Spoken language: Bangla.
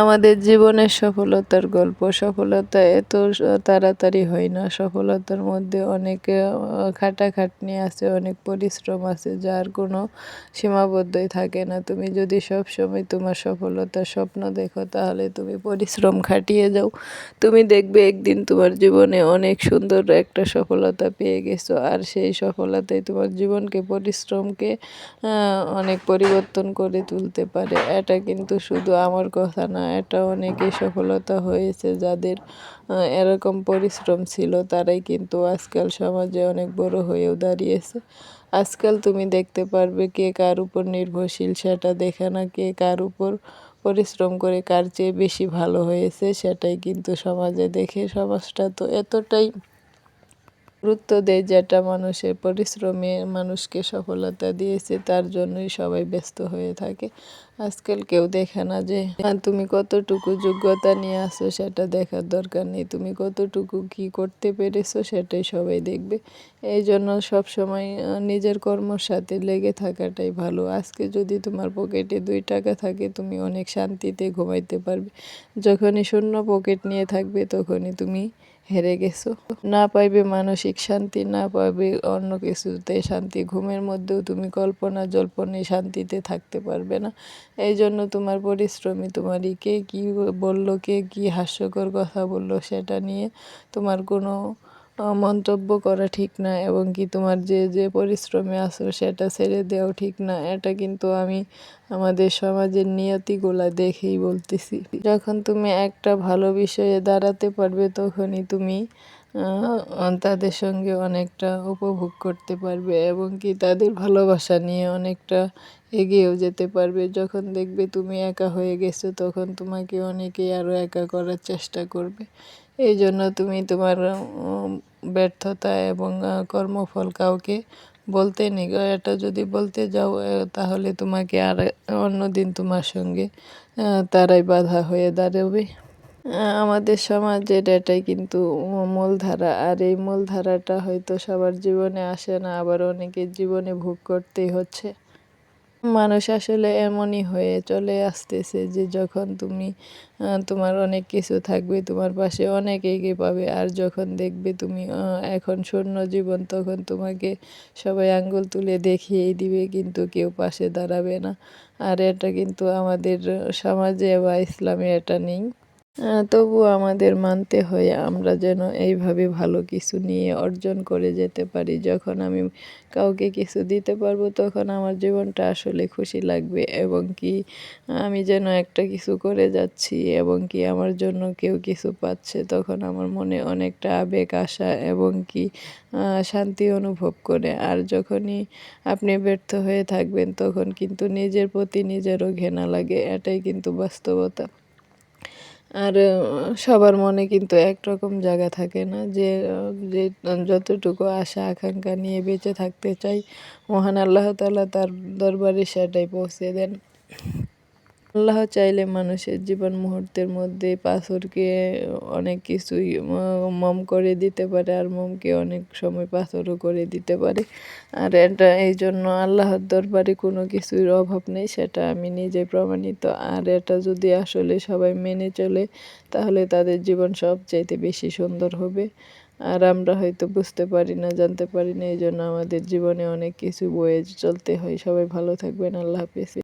আমাদের জীবনের সফলতার গল্প। সফলতা এত তাড়াতাড়ি হয় না। সফলতার মধ্যে অনেক খাটাখাটনি আছে, অনেক পরিশ্রম আছে, যার কোনো সীমাবদ্ধই থাকে না। তুমি যদি সব সময় তোমার সফলতার স্বপ্ন দেখো, তাহলে তুমি পরিশ্রম খাটিয়ে যাও। তুমি দেখবে একদিন তোমার জীবনে অনেক সুন্দর একটা সফলতা পেয়ে গেছো। আর সেই সফলতাই তোমার জীবনকে, পরিশ্রমকে অনেক পরিবর্তন করে তুলতে পারে। এটা কিন্তু শুধু আমার কথা না এটা অনেকেই সফলতা হয়েছে যাদের এরকম পরিশ্রম ছিল তারাই কিন্তু আজকাল সমাজে অনেক বড় হয়েও দাঁড়িয়েছে। আজকাল তুমি দেখতে পারবে কে কার উপর নির্ভরশীল সেটা দেখে না, কে কার উপর পরিশ্রম করে কার চেয়ে বেশি ভালো হয়েছে সেটাই কিন্তু সমাজে দেখে সমাজটা তো এতটাই গুরুত্ব দেয় যেটা মানুষের পরিশ্রমে মানুষকে সফলতা দিয়েছে, তার জন্যই সবাই ব্যস্ত হয়ে থাকে। আজকাল কেউ দেখে না যে তুমি কতটুকু যোগ্যতা নিয়ে আসো সেটা দেখার দরকার নেই। তুমি কতটুকু কি করতে পেরেছ সেটাই সবাই দেখবে। এই জন্য সবসময় নিজের কর্মর সাথে লেগে থাকাটাই ভালো। আজকে যদি তোমার পকেটে দুই টাকা থাকে, তুমি অনেক শান্তিতে ঘুমাইতে পারবে। যখনই শূন্য পকেট নিয়ে থাকবে, তখনই তুমি হেরে গেছো। না পাইবে মানসিক শান্তি, না পাইবে অন্য কিছুতে শান্তি। ঘুমের মধ্যেও তুমি কল্পনা, জল্পনে, শান্তিতে থাকতে পারবে না। এই জন্য তোমার পরিশ্রমী, তোমারই কে কী বলল, কে কী হাস্যকর কথা বলল, সেটা নিয়ে তোমার কোনো মন্তব্য করা ঠিক না এবং কি তোমার যে যে পরিশ্রমে আসো সেটা ছেড়ে দেওয়াও ঠিক না, এটা কিন্তু আমি আমাদের সমাজের নিয়তিগুলা দেখেই বলতেছি। যখন তুমি একটা ভালো বিষয়ে দাঁড়াতে পারবে তখনই তুমি তাদের সঙ্গে অনেকটা উপভোগ করতে পারবে এবং কি তাদের ভালোবাসা নিয়ে অনেকটা এগিয়েও যেতে পারবে। যখন দেখবে তুমি একা হয়ে গেছো তখন তোমাকে অনেকেই আরও একা করার চেষ্টা করবে। এই জন্য তুমি তোমার ব্যর্থতা এবং কর্মফল কাউকে বলতে নেই। এটা যদি বলতে যাও তাহলে তোমাকে আর অন্য দিন তোমার সঙ্গে তারাই বাধা হয়ে দাঁড়াবে। আমাদের সমাজের এটাই কিন্তু মূলধারা। আর এই মূলধারাটা হয়তো সবার জীবনে আসে না, আবার অনেকের জীবনে ভোগ করতেই হচ্ছে। মানুষ আসলে এমনই হয়ে চলে আসতেছে যে যখন তুমি তোমার অনেক কিছু থাকবে, তোমার পাশে অনেক এগিয়ে পাবে। আর যখন দেখবে তুমি এখন শূন্য জীবন, তখন তোমাকে সবাই আঙ্গুল তুলে দেখিয়েই দিবে, কিন্তু কেউ পাশে দাঁড়াবে না। আর এটা কিন্তু আমাদের সমাজে বা ইসলামে এটা নেই। তবুও আমাদের মানতে হয় আমরা যেন এইভাবে ভালো কিছু নিয়ে অর্জন করে যেতে পারি। যখন আমি কাউকে কিছু দিতে পারব, তখন আমার জীবনটা আসলে খুশি লাগবে এবং কি আমি যেন একটা কিছু করে যাচ্ছি এবং কি আমার জন্য কেউ কিছু পাচ্ছে, তখন আমার মনে অনেকটা আবেগ আসা এবং কি শান্তি অনুভব করে। আর যখনই আপনি ব্যর্থ হয়ে থাকবেন, তখন কিন্তু নিজের প্রতি নিজেরও ঘেনা লাগে, এটাই কিন্তু বাস্তবতা। আর সবার মনে কিন্তু একরকম জায়গা থাকে না যে যে যতটুকু আশা, আকাঙ্ক্ষা নিয়ে বেঁচে থাকতে চাই, মহান আল্লাহ তালা তার দরবারে সেটাই পৌঁছে দেন। আল্লাহ চাইলে মানুষের জীবন মুহূর্তের মধ্যে পাথরকে অনেক কিছুই মম করে দিতে পারে আর মমকে অনেক সময় পাথরও করে দিতে পারে। আর এটা, এই জন্য আল্লাহর দরবারে কোনো কিছুর অভাব নেই, সেটা আমি নিজে প্রমাণিত। আর এটা যদি আসলে সবাই মেনে চলে, তাহলে তাদের জীবন সবচাইতে বেশি সুন্দর হবে। আর আমরা হয়তো বুঝতে পারি না, জানতে পারি না, এই জন্য আমাদের জীবনে অনেক কিছু বয়ে চলতে হয়। সবাই ভালো থাকবেন, আল্লাহ হাফিজ।